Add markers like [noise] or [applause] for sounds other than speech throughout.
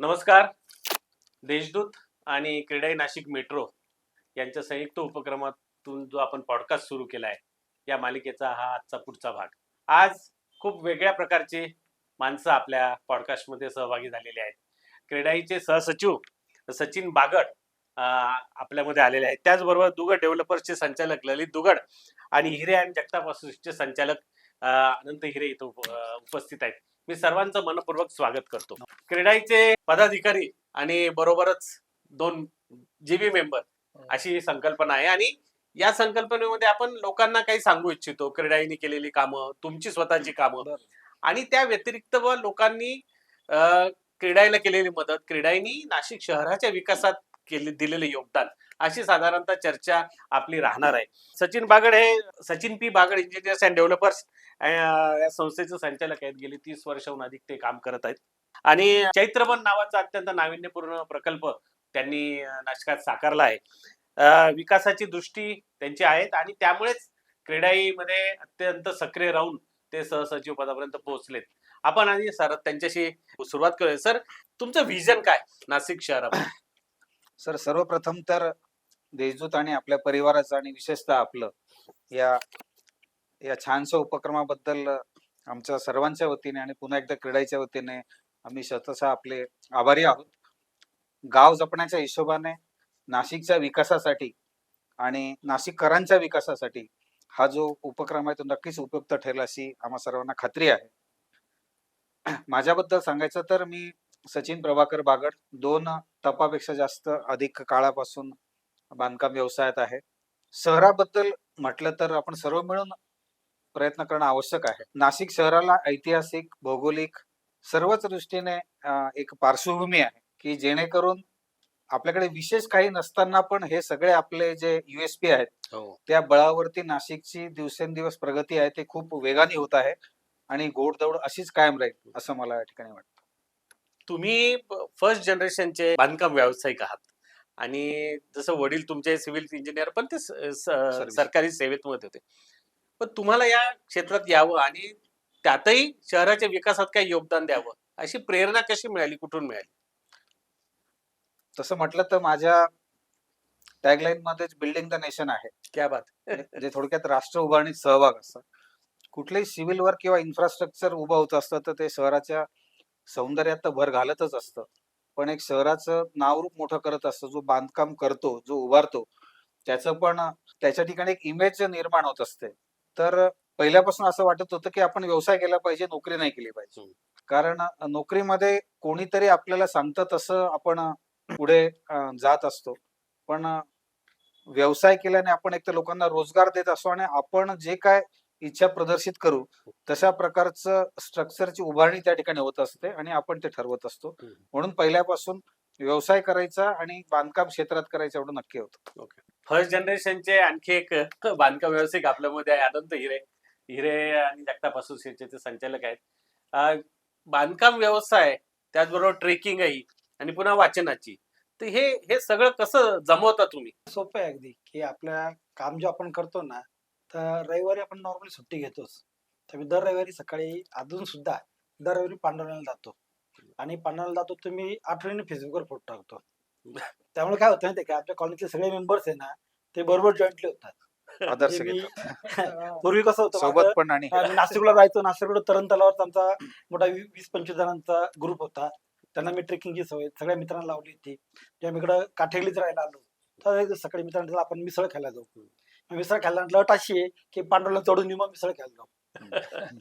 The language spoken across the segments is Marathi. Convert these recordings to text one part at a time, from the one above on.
नमस्कार. देशदूत आणि क्रीडाई नाशिक मेट्रो यांच्या संयुक्त उपक्रमातून जो आपण पॉडकास्ट सुरू केला आहे या मालिकेचा हा आजचा पुढचा भाग. आज खूप वेगळ्या प्रकारचे माणसं आपल्या पॉडकास्टमध्ये सहभागी झालेले आहेत. क्रीडाईचे सहसचिव सचिन बागड आपल्यामध्ये आलेले आहेत. त्याचबरोबर दुगड डेव्हलपर्सचे संचालक ललित दुगड आणि हिरे अँड जगताप असोसिएशनचे संचालक अनंत हिरे इथं उपस्थित आहेत. मी सर्वांचं मनपूर्वक स्वागत करतो. क्रीडाईचे पदाधिकारी आणि बरोबरच दोन जीबी मेंबर अशी संकल्पना आहे. आणि या संकल्पनेमध्ये आपण लोकांना काही सांगू इच्छितो. क्रीडाईने केलेली कामं तुमची स्वतःची कामं. आणि त्या व्यतिरिक्त व लोकांनी क्रीडाईला केलेली मदत क्रीडाईनी नाशिक शहराच्या विकासात केले दिलेले योगदान अशी साधारणतः चर्चा आपली राहणार आहे. सचिन बागड हे Sachin P Bagad engineers and developers या संस्थेचे संचालक आहेत. गेली तीस वर्षाहून अधिक ते काम करत आहेत. आणि चैत्रबन नावाचा अत्यंत नाविन्यपूर्ण प्रकल्प त्यांनी नाशकात साकारला आहे. विकासाची दृष्टी त्यांची आहेत आणि त्यामुळेच क्रीडाईमध्ये अत्यंत सक्रिय राहून ते सहसचिव पदापर्यंत पोहोचलेत. आपण आधी सर त्यांच्याशी सुरुवात करूया. सर तुमचं व्हिजन काय नाशिक शहरामध्ये? सर सर्वप्रथम तर देशदूत आणि आपल्या परिवाराचं आणि विशेषतः आपलं या या छानशा उपक्रमाबद्दल आमच्या सर्वांच्या वतीने आणि पुन्हा एकदा क्रीडाईच्या वतीने आम्ही शतशः आपले आभारी आहोत. गाव जपण्याच्या हिशोबाने नाशिकच्या विकासासाठी आणि नाशिककरांच्या विकासासाठी हा जो उपक्रम आहे तो नक्कीच उपयुक्त ठरेल अशी आम्हा सर्वांना खात्री आहे. माझ्याबद्दल सांगायचं तर मी सचिन प्रभाकर बागड दोन तपापेक्षा जास्त अधिक काळापासून बांधकाम व्यवसायात आहे. शहराबद्दल म्हटलं तर आपण सर्व मिळून प्रयत्न करणं आवश्यक आहे. नाशिक शहराला ऐतिहासिक भौगोलिक सर्वच दृष्टीने एक पार्श्वभूमी आहे की जेणेकरून आपल्याकडे विशेष काही नसताना पण हे सगळे आपले जे युएसपी आहेत हो. त्या बळावरती नाशिकची दिवसेंदिवस प्रगती आहे ते खूप वेगाने होत आहे आणि गोडदौड अशीच कायम राहील असं मला या ठिकाणी वाटतं. तुम्ही फर्स्ट जनरेशनचे बांधकाम व्यावसायिक आहात आणि जसं वडील तुमचे सिव्हिल इंजिनियर पण ते सरकारी सेवेत मध्ये होते. पण तुम्हाला या क्षेत्रात यावं आणि त्यातही शहराच्या विकासात काही योगदान द्यावं अशी प्रेरणा कशी मिळाली कुठून मिळाली? तसं म्हटलं तर माझ्या टॅगलाईन मध्येच बिल्डिंग द नेशन आहे. क्या बात. जे थोडक्यात राष्ट्र उभारणीत सहभाग असतं. कुठलंही सिव्हिल वर्क किंवा इन्फ्रास्ट्रक्चर उभं होत असतं तर ते शहराच्या सौंदर्यात तर भर घालतच असतं. पण एक शहराचं नावरूप मोठं करत असतं जो बांधकाम करतो जो उभारतो त्याचं पण त्याच्या ठिकाणी एक इमेज निर्माण होत असते. तर पहिल्यापासून असं वाटत होतं की आपण व्यवसाय केला पाहिजे नोकरी नाही केली पाहिजे. कारण नोकरीमध्ये कोणीतरी आपल्याला सांगतं तसं आपण पुढे जात असतो. पण व्यवसाय केल्याने आपण एक तर लोकांना रोजगार देत असतो आणि आपण जे काय इच्छा प्रदर्शित करू तशा प्रकारचं स्ट्रक्चरची उभारणी त्या ठिकाणी होत असते आणि आपण ते ठरवत असतो. म्हणून पहिल्यापासून व्यवसाय करायचा आणि बांधकाम क्षेत्रात करायचं एवढं नक्की होतं. फर्स्ट जनरेशनचे आणखी एक बांधकाम व्यावसायिक आपल्यामध्ये आहे. अनंत हिरे हिरे आणि जगताप असोसिएशनचे संचालक आहेत. बांधकाम व्यवसाय त्याचबरोबर ट्रेकिंगही आणि पुन्हा वाचनाची. तर हे हे सगळं कसं जमवता तुम्ही? सोपं आहे अगदी की आपल्या काम जे आपण करतो ना तर रविवारी आपण नॉर्मली सुट्टी घेतोच. तर मी दर रविवारी सकाळी अजून सुद्धा दर रविवारी पांडवण्याला जातो. आणि पांडवण्याला जातो तुम्ही आठवणीने फेसबुकवर फोटो टाकतो. त्यामुळे काय होतं माहितीये का? आपल्या कॉलेजचे सगळे मेंबर्स आहे ना ते बरोबर जॉईंटली होतात. आदर्श म्हणजे मी [laughs] पूर्वी कसं होतं सोबत माझं, पण आणि मी नाशिकला जायचो नाशिकला तरण तलावावर आमचा मोठा वी- वीस पंचवीस जणांचा ग्रुप होता. त्यांना मी ट्रेकिंगची सवय सगळ्या मित्रांना लावली होती. जेव्हा मी इकडं काठेगलीच राहायला आलो तर एक सकाळी मित्रांना सांगितलं, आपण मिसळ खायला जाऊ. मग मिसळ खायला म्हटलं अट अशी आहे की पांडवला चढून येऊ मग मिसळ खायला जाऊ.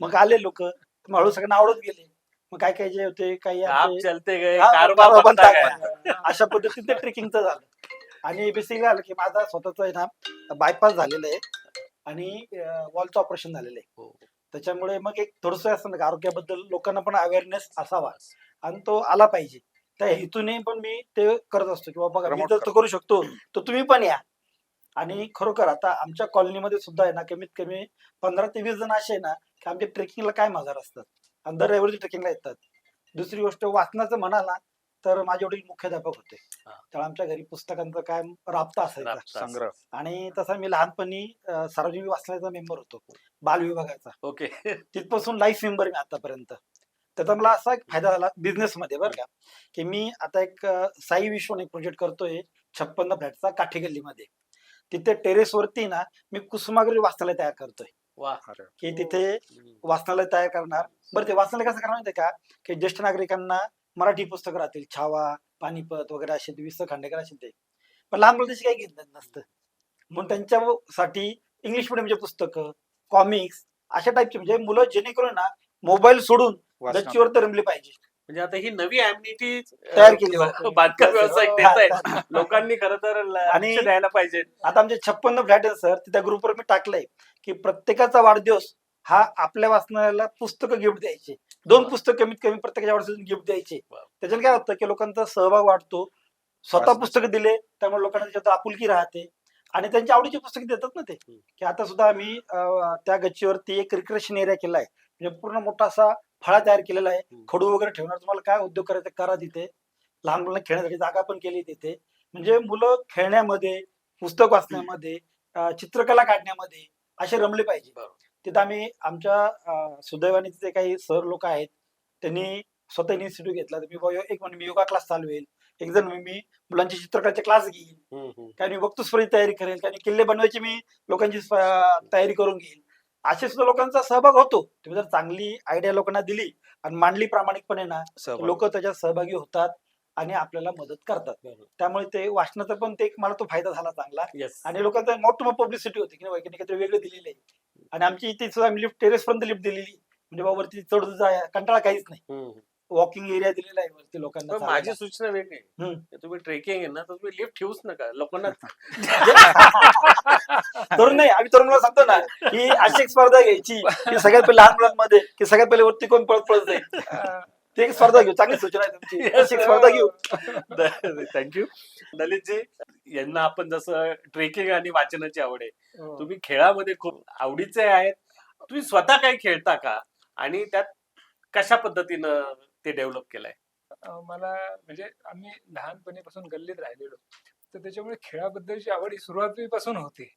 मग आले लोक हळू सगळ्यांना आवडत गेले. मग काय काय जे होते काही आप चलते गए हा, कारवा कारवा बनता बनता गया. अशा पद्धतीने ते ट्रेकिंगचं झालं. आणि बेसिकली झालं की माझा स्वतःच आहे ना बायपास झालेलं आहे. आणि वॉलचं ऑपरेशन झालेलं आहे. हो. त्याच्यामुळे मग एक थोडस असं ना, आरोग्याबद्दल लोकांना पण अवेअरनेस असावा. आणि तो आला पाहिजे. त्या हेतूने पण मी ते करत असतो किंवा बघा मी Promote जर तो करू शकतो तर तुम्ही पण या. आणि खरोखर आता आमच्या कॉलनीमध्ये सुद्धा आहे ना कमीत कमी पंधरा ते वीस जण असे आहे ना की आमच्या ट्रेकिंगला काय मजार असतात. आणि दर रविवारी ट्रेकिंगला येतात. दुसरी गोष्ट वाचनाचं म्हणाला तर माझे वडील मुख्याध्यापक होते. त्यामुळे आमच्या घरी पुस्तकांचा काय राबता असायचा. संग्रह. आणि तसा मी लहानपणी सार्वजनिक वाचनाचा मेंबर होतो. बाल विभागाचा. ओके. [laughs] तिथपासून लाईफ मेंबर मी आतापर्यंत. त्याचा मला असा एक फायदा झाला बिझनेस मध्ये बरं का की मी आता एक साई विश्वन एक प्रोजेक्ट करतोय छप्पन्न फ्लॅटचा काठी गल्लीमध्ये तिथे टेरेस वरती ना मी कुसुमाग्री वाचनालय तयार करतोय. वा. की तिथे वाचनालय तयार करणार. बरं ते वाचनालय कसं करणार माहितीये का? की ज्येष्ठ नागरिकांना मराठी पुस्तकं राहतील. छावा पानिपत वगैरे असे वि स खांडेकर असे ते. पण लहान मुलं काही घेत नसतं. म्हणून त्यांच्यासाठी इंग्लिश मिडियमचे पुस्तकं कॉमिक्स अशा टाईपचे म्हणजे मुलं जेणेकरून ना मोबाईल सोडून. गच्चीवर तर रमले पाहिजे. म्हणजे आता ही नवी अॅम्युनिटी तयार केली. बांधकाम व्यावसायिक देत आहेत लोकांनी खरं तर ल- आणि- लक्ष द्यायला पाहिजे. आता आमचे छप्पन्न फ्लॅट आहेत सर. त्या ग्रुपवर मी टाकलंय की प्रत्येकाचा वाढदिवस हा आपल्या वाचनालयाला पुस्तकं गिफ्ट द्यायचे. दोन वा. पुस्तक कमीत कमी प्रत्येकाच्या वाढदिवसाला गिफ्ट द्यायचे. वा. त्याच्याने काय होतं की लोकांचा सहभाग वाढतो. स्वतः वाचनाचं. पुस्तकं दिले त्यामुळे लोकांना त्याच्यात आपुलकी राहते. आणि त्यांच्या आवडीची पुस्तके देतात ना ते. की आता सुद्धा आम्ही अं, त्या गच्चीवरती एक रिक्रेशन एरिया केलाय. म्हणजे पूर्ण मोठा असा फळा तयार केलेला आहे. खडू वगैरे ठेवणार. तुम्हाला काय उद्योग करायचा करा तिथे. लहान मुलांना खेळण्यासाठी जागा पण केली तिथे. म्हणजे मुलं खेळण्यामध्ये पुस्तक वाचण्यामध्ये चित्रकला काढण्यामध्ये असे रमले पाहिजे. तिथं आम्ही आमच्या सुदैवाने तिथे काही सर लोक आहेत. त्यांनी स्वतः इन्स्टिट्यूट घेतला. मी एक म्हणजे मी योगा क्लास चालवेल एक जण मी- मुलांची चित्रकलेचे क्लास हम्म. काही मी वक्तस्पर्धेची तयारी करेल. काही किल्ले बनवायची मी लोकांची तयारी करून घेईल असे सुद्धा लोकांचा सहभाग होतो तुम्ही जर चांगली आयडिया लोकांना दिली आणि मांडली प्रामाणिकपणे ना. लोक त्याच्यात सहभागी होतात आणि आपल्याला मदत करतात. त्यामुळे ते वाचनाचा पण ते एक मला तो फायदा झाला चांगला. आणि लोकांचा मोठं पब्लिसिटी होती की नाही बाबा, काहीतरी वेगळं दिलेलं आहे आणि आमची इथे सुद्धा आम्ही लिफ्ट टेरेस पर्यंत लिफ्ट दिलेली म्हणजे बाबा वरती चढ कंटाळा काहीच नाही. वॉकिंग एरिया दिलेला आहे वरती लोकांना पण चालायला. माझी सूचना वेगळी आहे. हम्म. तुम्ही ट्रेकिंग आहे ना तर तुम्ही लिफ्ट ठेवूच नका. लोकांना [laughs] तरुण नाही आम्ही तरुणाला सांगतो ना की अशी एक स्पर्धा घ्यायची की सगळ्यात पहिले लहान मुलांमध्ये की सगळ्यात पहिले वरती कोण पळत पळत जाईल. ते एक स्पर्धा घेऊ चांगली सूचना आहे तुमची. अशी एक स्पर्धा घेऊ. थँक्यू ललितजी यांना आपण जसं ट्रेकिंग आणि वाचनाची आवड आहे. हो. तुम्ही खेळामध्ये खूप आवडीचे आहेत. तुम्ही स्वतः काही खेळता का? आणि त्यात कशा पद्धतीनं ते डेव्हलप केलंय. मला म्हणजे आम्ही लहानपणीपासून गल्लीत राहिलेलो. तर त्याच्यामुळे खेळाबद्दलची आवड ही सुरुवातीपासून होती.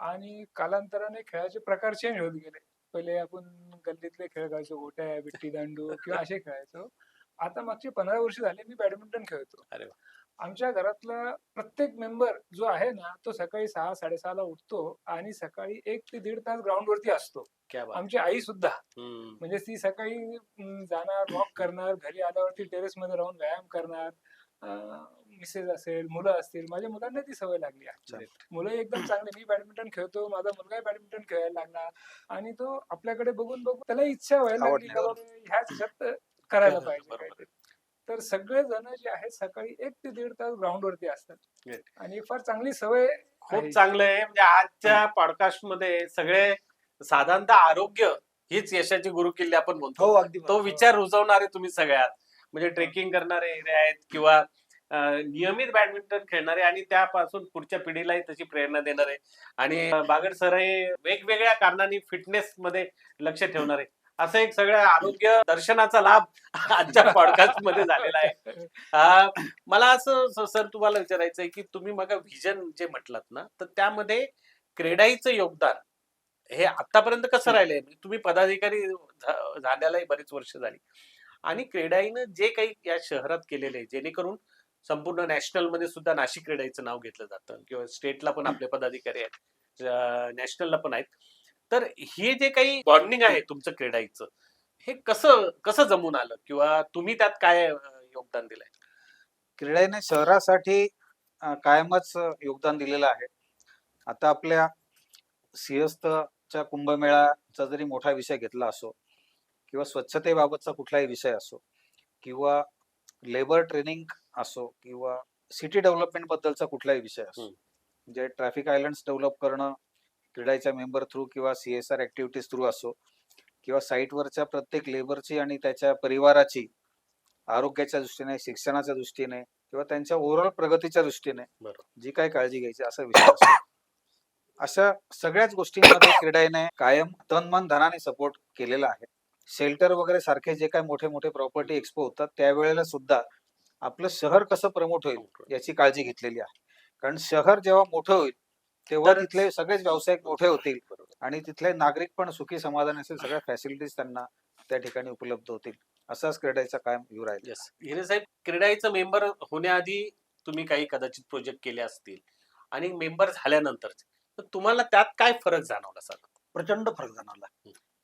आणि कालांतराने खेळाचे प्रकार चेंज होत गेले. पहिले आपण गल्लीतले खेळ खेळायचो गोट्या विट्टी दांडू किंवा असे खेळायचो. आता मागचे पंधरा वर्ष झाले मी बॅडमिंटन खेळतो. आमच्या घरातला प्रत्येक मेंबर जो आहे ना तो सकाळी सहा साडेसहाला उठतो आणि सकाळी एक ते दीड तास ग्राउंड वरती असतो. क्या बात. आमची आई सुद्धा. हम्म. म्हणजे ती सकाळी अं, जाणार वॉक करणार घरी आल्यावरती टेरेस मध्ये राहून व्यायाम करणार. मिसेस असेल मुलं असतील माझ्या मुलांना ती सवय लागली आहे. मुलं एकदम चांगले मी बॅडमिंटन खेळतो माझा मुलगा बॅडमिंटन खेळायला लागला. आणि तो आपल्याकडे बघून बघून त्याला इच्छा व्हायला आवड लागली निर्माण का बाबा ह्याच ह्याच्यात करायला [laughs] बरोबर, पाहिजे तर सगळे जण जे आहेत सकाळी एक ते दीड तास ग्राउंड वरती असतात. आणि फार चांगली सवय खूप. चांगलं आहे. म्हणजे आजच्या पॉडकास्टमध्ये सगळे साधारणतः आरोग्य हीच यशाची गुरुकिल्ली आपण म्हणतो. हो अगदी तो. विचार रुजवणारे तुम्ही सगळ्यात. म्हणजे ट्रेकिंग करणारे एरिया आहेत किंवा नियमित बॅडमिंटन खेळणारे आणि त्यापासून पुढच्या पिढीलाही तशी प्रेरणा देणारे. आणि बागड सर हे वेगवेगळ्या कारणांनी फिटनेस मध्ये लक्ष ठेवणारे. असं एक सगळं आरोग्य दर्शनाचा लाभ आजच्या पॉडकास्टमध्ये झालेला आहे. [laughs] मला असं सर तुम्हाला विचारायचं आहे की तुम्ही मग व्हिजन जे म्हटलात ना तर त्यामध्ये क्रेडाईचं योगदान हे आतापर्यंत कसं राहिलंय? म्हणजे तुम्ही पदाधिकारी झाल्यालाही बरीच वर्ष झाली. आणि क्रेडाईनं जे काही या शहरात केलेलं आहे जेणेकरून संपूर्ण नॅशनलमध्ये सुद्धा नाशिक क्रेडाईचं नाव घेतलं जातं. किंवा स्टेटला पण आपले पदाधिकारी आहेत. नॅशनलला पण आहेत. तर हे जे काही बॉन्डिंग आहे तुमचं क्रेडाईचं हे कसं कसं जमून आलं? किंवा तुम्ही त्यात काय योगदान दिलंय? क्रीडेने शहरासाठी कायमच योगदान दिलेलं आहे. आता आपल्या सिंहस्थच्या कुंभमेळाचा जरी मोठा विषय घेतला असो किंवा स्वच्छतेबाबतचा कुठलाही विषय असो किंवा लेबर ट्रेनिंग असो किंवा सिटी डेव्हलपमेंट बद्दलचा कुठलाही विषय असो. म्हणजे ट्रॅफिक आयलंड्स डेव्हलप करणं क्रीडाच्या मेंबर थ्रू किंवा C S R activities through असो किंवा साईटवरच्या प्रत्येक लेबरची आणि त्याच्या परिवाराची आरोग्याच्या दृष्टीने शिक्षणाच्या दृष्टीने किंवा त्यांच्या ओव्हरऑल प्रगतीच्या दृष्टीने. जी काय काळजी घ्यायची असा विषय असतो. अशा सगळ्याच गोष्टींमध्ये क्रीडाने कायम तन मन धनाने सपोर्ट केलेला आहे. शेल्टर वगैरे सारखे जे काय मोठे मोठे प्रॉपर्टी एक्सपो होतात त्यावेळेला सुद्धा आपलं शहर कसं प्रमोट होईल. याची काळजी घेतलेली आहे. कारण शहर जेव्हा मोठं होईल तेव्हा तिथले सगळेच व्यावसायिक मोठे होतील आणि तिथले नागरिक पण सुखी समाधान असेल सगळ्या फॅसिलिटीज त्यांना त्या ठिकाणी उपलब्ध होतील. असाच क्रीडाचा कायम व्ह्यू राहील येस हिरे साहेब क्रीडाईचं मेंबर होण्याआधी तुम्ही काही कदाचित प्रोजेक्ट केले असतील आणि मेंबर झाल्यानंतर तर तुम्हाला त्यात काय फरक जाणवला सर? प्रचंड फरक जाणवला.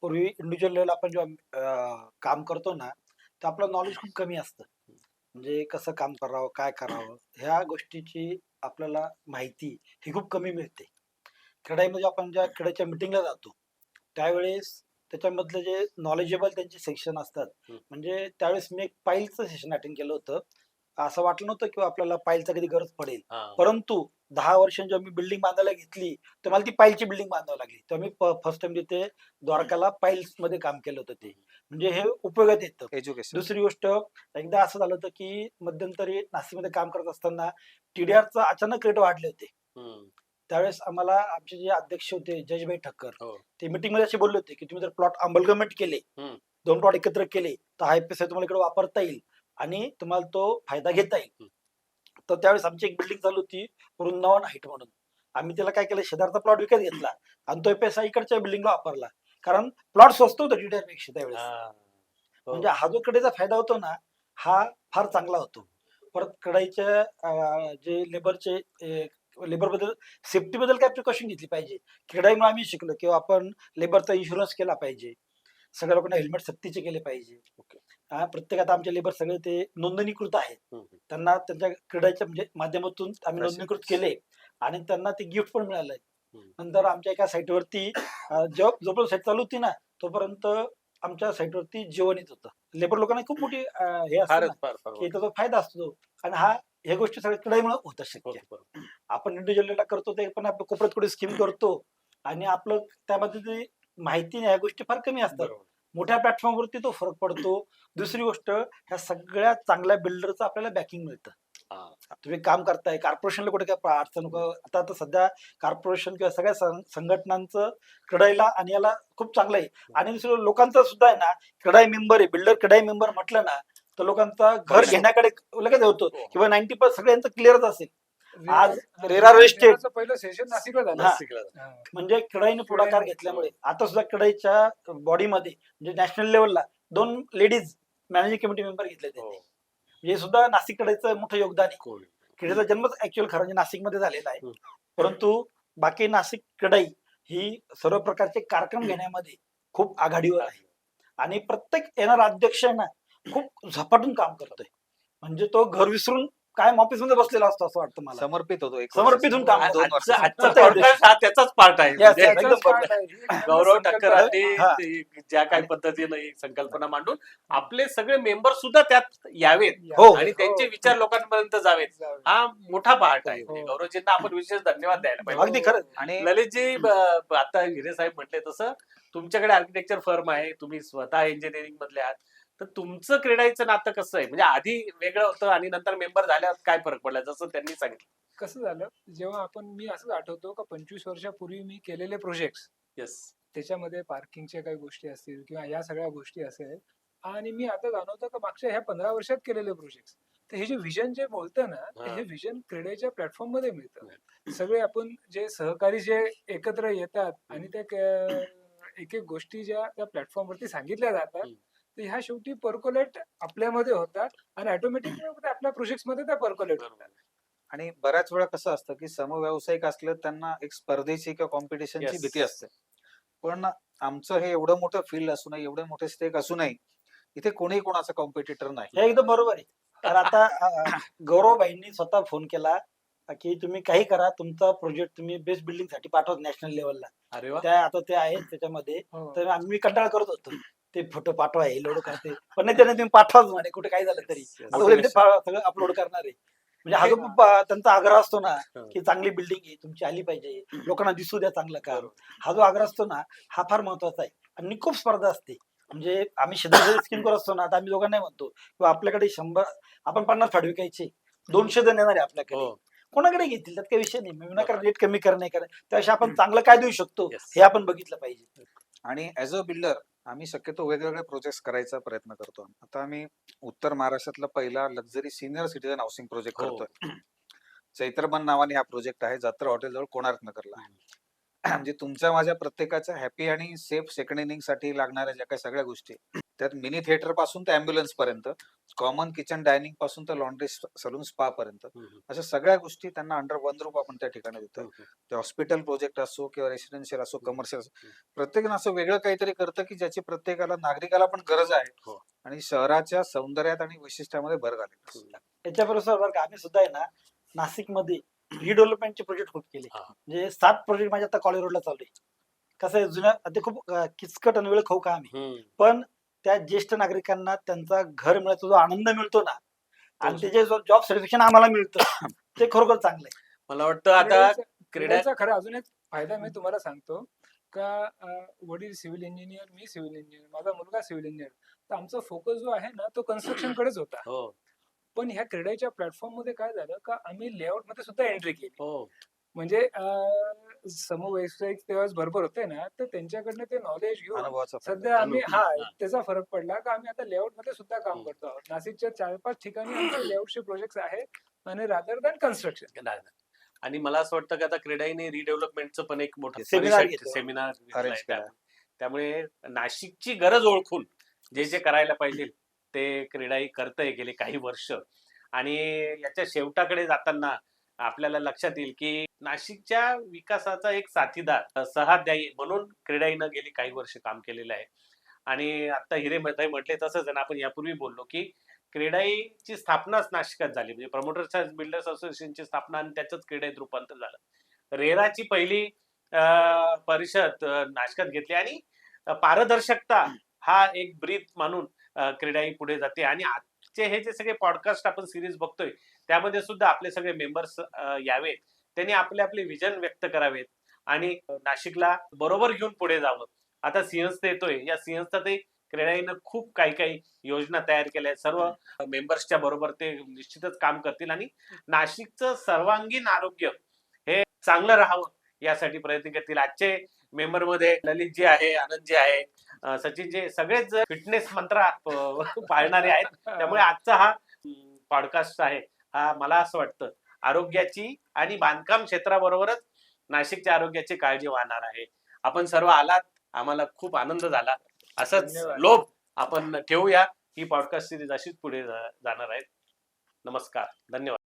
पूर्वी इंडिव्हिज्युअल लेवल आपण जेव्हा काम करतो ना तर आपलं नॉलेज खूप कमी असतं. म्हणजे कसं काम करावं काय करावं ह्या गोष्टीची आपल्याला माहिती ही खूप कमी मिळते क्रीडामध्ये आपण ज्या क्रीडाच्या मिटिंगला जातो त्यावेळेस त्याच्यामधले जे नॉलेजेबल त्यांचे सेक्शन असतात. म्हणजे त्यावेळेस मी एक पाईलचं सेशन अटेंड केलं होतं असं वाटलं नव्हतं की आपल्याला पाईलचा कधी गरज पडेल. परंतु दहा वर्षांची जेव्हा मी बिल्डिंग बांधायला घेतली तर मला ती पाईलची बिल्डिंग बांधावी लागली. तेव्हा मी फर्स्ट टाइम तिथे द्वारकाला पाईल्समध्ये काम केलं होतं ते. म्हणजे हे उपयोगात येतं. एज्युकेशन दुसरी गोष्ट एकदा असं झालं होतं की मध्यंतरी नाशिकमध्ये काम करत असताना टीडीआरचं अचानक रेट वाढले होते. त्यावेळेस आम्हाला आमचे जे अध्यक्ष होते जजभाई ठक्कर हो. ते मीटिंगमध्ये असे बोलले होते की तुम्ही जर प्लॉट अंमलगमेंट केले. दोन प्लॉट एकत्र केले तर हा पैसा तुम्हाला इकडे वापरता येईल. आणि तुम्हाला तो फायदा घेता येईल. तर त्यावेळेस आमची एक बिल्डिंग चालू होती वृंदावन हाईट म्हणून. आम्ही त्याला काय केलं शेजारचा प्लॉट विकत घेतला आणि तो पैसा इकडच्या बिल्डिंगला वापरला. कारण प्लॉट स्वस्त होतं टीडीआरपेक्षा त्यावेळेस. हो. म्हणजे हा जो कडेचा फायदा होतो ना हा फार चांगला होतो. परत कढाईच्या अं, जे लेबरचे लेबरबद्दल सेफ्टी बद्दल काय प्रिकॉशन घेतली पाहिजे? कढाईमुळे आम्ही शिकलो किंवा आपण लेबरचा इन्शुरन्स केला पाहिजे. सगळ्या लोकांना हेल्मेट सक्तीचे केले पाहिजे. Okay. हा, प्रत्येक आता आमचे लेबर सगळे ते नोंदणीकृत आहेत. त्यांना त्यांच्या क्रीडाच्या म्हणजे माध्यमातून आम्ही. नोंदणीकृत केले आणि त्यांना ते गिफ्ट पण मिळालंय. नंतर आमच्या एका साईटवरती जेव्हा जोपर्यंत साईट चालू होती ना तोपर्यंत आमच्या साईटवरती जेवण येत होतं लेबर लोकांना खूप मोठी हे असतं त्याचा फायदा असतो आणि हा ह्या गोष्टी सगळ्या कडाईमुळे होतं शक्य. आपण इंडिव्हिज्युअलला करतो ते पण आपण कोपऱ्यात कुठे स्कीम करतो आणि आपलं त्यामध्ये माहिती नाही ह्या गोष्टी फार कमी असतात. मोठ्या प्लॅटफॉर्मवरती तो फरक पडतो. दुसरी गोष्ट ह्या सगळ्या चांगल्या बिल्डरचं आपल्याला बॅकिंग मिळतं. हा. तुम्ही काम करताय कॉर्पोरेशनला कुठे काय अडचण आता तर सध्या कॉर्पोरेशन किंवा सगळ्या सं- संघटनांचं कडाईला आणि याला खूप चांगलं आहे. आणि दुसरं लोकांचं सुद्धा आहे ना कडाई मेंबर आहे बिल्डर कडाई मेंबर म्हटलं ना तर लोकांचा घर. घेण्याकडे लगेच होतो. हो. किंवा नाईन्टी पर्सेंट सगळ्यांचं क्लिअरच असेल. आज रेरा. रेराचं पहिलं सेशन नाशिकला झालं हा. हा. म्हणजे कडाईने पुढाकार कढाईने- घेतल्यामुळे आता सुद्धा कडाईच्या बॉडीमध्ये म्हणजे नॅशनल लेवलला दोन लेडीज मॅनेजिंग कमिटी मेंबर घेतले हो. त्यांनी हे सुद्धा नाशिक कडाईचं मोठं योगदान आहे. क्रीडेचा जन्मच ऍक्च्युअल खरं म्हणजे नाशिकमध्ये झालेला आहे. परंतु बाकी नाशिक कडाई ही सर्व प्रकारचे कार्यक्रम घेण्यामध्ये खूप आघाडीवर आहे आणि प्रत्येक येणारा अध्यक्ष आहे ना खूप झपाटून काम करतोय म्हणजे तो घर विसरून कायम ऑफिसमध्ये बसलेला असतो असं वाटतं मला समर्पित होतो एक समर्पित होऊन काम. दोन आजचा वर्ष. आजचा प्रत्येक podcast हा त्याचाच पार्ट आहे Yes, म्हणजे yes. एकदम आहे. गौरव. हा. ते ज्या काही पद्धतीनं ही संकल्पना मांडून आपले सगळे मेंबर सुद्धा त्यात यावेत हो. आणि त्यांचे हो. विचार लोकांपर्यंत जावेत जावे. हा मोठा पार्ट आहे हो. म्हणजे गौरवजींना आपण विशेष धन्यवाद द्यायला पाहिजे अगदी खरं आणि ललितजी ब- आता हिरे साहेब म्हटले तसं तुमच्याकडे आर्किटेक्चर फर्म आहे तुम्ही स्वतः इंजिनिअरिंग मधले आहात. तर तुमचं क्रीडाईचं नातं कसं आहे? म्हणजे आधी वेगळं होतं आणि नंतर मेंबर झाल्यावर काय फरक पडला? जसं त्यांनी सांगितलं. कसं झालं? जेव्हा आपण मी असंच आठवतो का पंचवीस वर्षापूर्वी मी केलेले प्रोजेक्ट येस त्याच्यामध्ये पार्किंगच्या काही गोष्टी असतील किंवा या सगळ्या गोष्टी असेल आणि मी आता जाणवतो का मागच्या ह्या पंधरा वर्षात केलेले प्रोजेक्ट तर हे जे विजन जे बोलतं ना हा. विजन क्रीडेच्या प्लॅटफॉर्ममध्ये मिळतं. सगळे आपण जे सहकारी जे एकत्र येतात आणि त्या एक एक गोष्टी ज्या त्या प्लॅटफॉर्म वरती सांगितल्या जातात. तर ह्या शेवटी पर्कोलेट आपल्यामध्ये होतात आणि ऑटोमॅटिक आपल्या प्रोजेक्टमध्ये त्या पर्कोलेट होतात. आणि बऱ्याच वेळा कसं असतं की समव्यावसायिक असलं त्यांना एक स्पर्धेची किंवा कॉम्पिटिशनची Yes. भीती असते. पण आमचं हे एवढं मोठं फील्ड असूनही एवढे मोठे स्टेक असूनही इथे कोणीही कोणाचा कॉम्पिटिटर नाही. हे एकदम बरोबर आहे. तर आता अं, गौरवभाईंनी स्वतः फोन केला. की तुम्ही काही करा तुमचा प्रोजेक्ट तुम्ही बेस्ट बिल्डिंगसाठी पाठवा नॅशनल लेवलला अरे वा. त्या आता ते आहेत त्याच्यामध्ये. हो. तर आम्ही कंटाळा करत होतो. ते फोटो पाठवा हे लोड करते. पण नाही त्याने तुम्ही पाठवाच म्हणे कुठे काय झालं तरी. आता ते सगळं अपलोड करणार आहे. म्हणजे हा जो प- त्यांचा आग्रह असतो ना की चांगली बिल्डिंग आहे तुमची आली पाहिजे. लोकांना दिसू द्या चांगलं काम. हा जो आग्रह असतो ना हा फार महत्त्वाचा आहे. आणि खूप स्पर्धा असते. म्हणजे आम्ही शेजारी करत असतो ना आता आम्ही दोघांना म्हणतो किंवा आपल्याकडे शंभर आपण पन्नास फाड विकायचे दोनशे जण येणार आहे आपल्याकडे. हो. कोणाकडे घेतील? त्यात काही विषय नाही. मी विनाकारण रेट कमी करणे कारण त्यापेक्षा आपण चांगलं काय देऊ शकतो Yes. हे आपण बघितलं पाहिजे. आणि ऍज अ बिल्डर आम्ही शक्यतो वेगवेगळे प्रोजेक्ट करायचा प्रयत्न करतो. आता आम्ही उत्तर महाराष्ट्रातला पहिला luxury senior citizen housing project हो. करतोय. चैत्रबन नावाने हा प्रोजेक्ट आहे. जात्रा हॉटेल जवळ कोणार्क नगरला म्हणजे तुमच्या माझ्या प्रत्येकाच्या हॅपी आणि सेफ सेकंड इनिंगसाठी लागणाऱ्या ज्या काही सगळ्या गोष्टी त्यात मिनी थिएटरपासून ते अँब्युलन्स पर्यंत कॉमन किचन डायनिंगपासून तर लॉन्ड्री सलून स्पा पर्यंत. अशा सगळ्या गोष्टी त्यांना अंडर वन रूप आपण त्या ठिकाणी देतो. ते हॉस्पिटल प्रोजेक्ट असो किंवा रेसिडेन्शियल असो कमर्शियल असो हम्म. प्रत्येकजण असं वेगळं काहीतरी करतं की ज्याची प्रत्येकाला नागरिकाला पण गरज आहे हो. आणि शहराच्या सौंदर्यात आणि वैशिष्ट्यामध्ये भर घालेल. याच्याबरोबर बरं का आम्ही सुद्धा आहे ना नाशिकमध्ये रिडेव्हलपमेंटचे प्रोजेक्ट खूप केले. म्हणजे सात प्रोजेक्ट माझ्या आता कॉलेज रोडला चालू आहे कसं आहे जुन्या ते खूप किचकट आणि वेळ खाऊ काम आहे हम्म. पण त्या ज्येष्ठ नागरिकांना त्यांचा घर मिळायचा जो आनंद मिळतो ना आणि तो- त्याचे जो जॉब सर्टिफिकेशन आम्हाला मिळतं [coughs] ते खरोखर चांगलं आहे. मला वाटतं आता क्रीडेचा- क्रीडा क्रीडेचा खरा अजून एक फायदा मी तुम्हाला सांगतो का वडील सिव्हिल इंजिनियर मी सिव्हिल इंजिनियर माझा मुलगा सिव्हिल इंजिनियर तर आमचा फोकस जो आहे ना तो कन्स्ट्रक्शन कडेच होता. हो. पण ह्या क्रीडेच्या प्लॅटफॉर्ममध्ये काय झालं का आम्ही लेआउटमध्ये सुद्धा एंट्री केली. हो. म्हणजे अं, समव्यवसायिक तेव्हा भरपूर होते ना तर त्यांच्याकडनं ते नॉलेज घेऊन अनुभवाचा फायदा. सध्या आम्ही. हा. त्याचा फरक पडला का आम्ही आता लेआउटमध्ये सुद्धा काम हम्म. करतो आहोत नाशिकच्या चार पाच ठिकाणी [clears throat] आमचे लेआउटचे प्रोजेक्ट आहेत आणि रादर दॅन कन्स्ट्रक्शन नाही, नाही. आणि मला असं वाटतं की आता क्रीडाईने रिडेव्हलपमेंटचं पण एक मोठं Seminar घेतलं. सेमिनार Arrange केला. त्यामुळे नाशिकची गरज ओळखून जे जे करायला पाहिजे ते क्रीडाई करतंय गेले काही वर्ष आणि याच्या शेवटाकडे जाताना आपल्याला लक्षात येईल की नाशिकच्या विकासाचा एक साथीदार सहाध्यायी म्हणून क्रीडाईनं गेली काही वर्ष काम केलेलं आहे. आणि आता हिरे मेहताई म्हटले तसंच आपण यापूर्वी बोललो की क्रीडाईची स्थापनाच नाशिकात झाली. म्हणजे प्रमोटर्स बिल्डर्स असोसिएशनची स्थापना आणि त्याच क्रीडाईत रूपांतर झालं. रेराची पहिली परिषद नाशिकात नाशकात घेतली आणि पारदर्शकता हा एक ब्रीत मानून क्रीडाई पुढे जाते. आणि आजचे हे जे सगळे पॉडकास्ट आपण सिरीज बघतोय त्यामध्ये सुद्धा आपले सगळे मेंबर्स यावेत. त्यांनी आपले आपले विजन व्यक्त करावेत आणि नाशिकला बरोबर घेऊन पुढे जावं. आता सिंहस्थ येतोय. या सिंहस्थातही क्रीडाईनं खूप काही काही योजना तयार केल्या आहेत. सर्व मेंबर्सच्या बरोबर ते निश्चितच काम करतील आणि नाशिकचं सर्वांगीण आरोग्य हे चांगलं राहावं यासाठी प्रयत्न करतील. आजचे मेंबरमध्ये ललित जी आहे आनंद जी आहे सचिन जे सगळेच फिटनेस मंत्र [laughs] पाळणारे आहेत. त्यामुळे आजचा हा पॉडकास्ट आहे हा मला असं वाटतं. आरोग्याची आणि बांधकाम क्षेत्राबरोबरच नाशिकच्या आरोग्याची काळजी वाहणार आहे. आपण सर्व आलात आम्हाला खूप आनंद झाला. असंच. लोभ आपण ठेवूया. ही पॉडकास्ट सिरीज अशीच पुढे जाणार आहे नमस्कार. धन्यवाद.